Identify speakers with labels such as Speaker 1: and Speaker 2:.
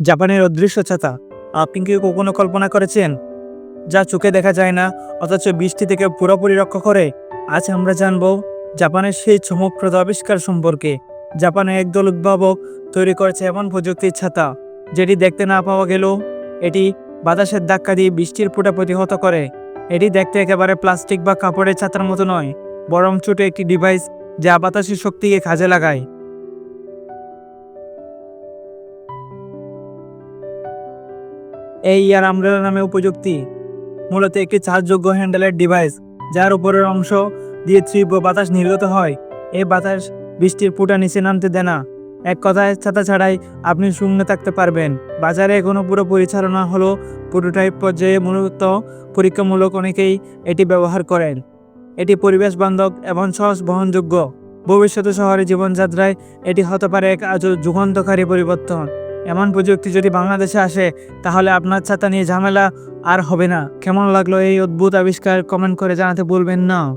Speaker 1: জাপানের অদৃশ্য ছাতা। আপনি কি কখনো কল্পনা করেছেন? যা চোখে দেখা যায় না, অথচ বৃষ্টি থেকে পুরোপুরি রক্ষা করে। আজ আমরা জানব জাপানের সেই চমকপ্রদ আবিষ্কার সম্পর্কে। জাপানে একদল উদ্ভাবক তৈরি করেছে এমন প্রযুক্তির ছাতা, যেটি দেখতে না পাওয়া গেলেও এটি বাতাসের ধাক্কা দিয়ে বৃষ্টির ফোঁটা প্রতিহত করে। এটি দেখতে একেবারে প্লাস্টিক বা কাপড়ের ছাতার মতো নয়, বরং ছোট একটি ডিভাইস যা বাতাসের শক্তিকে কাজে লাগায়। এই ইয়ার আমব্রেলা নামে উপযুক্তি। মূলত একটি চার্জযোগ্য হ্যান্ডেলের ডিভাইস, যার উপরের অংশ দিয়ে তীব্র বাতাস নির্গত হয়। এই বাতাস বৃষ্টির ফুটা নিচে নামতে দেয় না। এক কথায়, ছাতা ছাড়াই আপনি শূন্য থাকতে পারবেন। বাজারে এখনও পুরো পরিচালনা হলো প্রোটোটাইপ পর্যায়ে মূলত পরীক্ষামূলক অনেকেই এটি ব্যবহার করেন। এটি পরিবেশ বান্ধব এবং সহজ বহনযোগ্য। ভবিষ্যতে শহরে জীবনযাত্রায় এটি হতে পারে এক আজ যুগান্তকারী পরিবর্তন। এমন প্রযুক্তি যদি বাংলাদেশে আসে, তাহলে আপনার ছাতা নিয়ে ঝামেলা আর হবে না। কেমন লাগল এই অদ্ভুত আবিষ্কার? কমেন্ট করে জানাতে বলবেন না।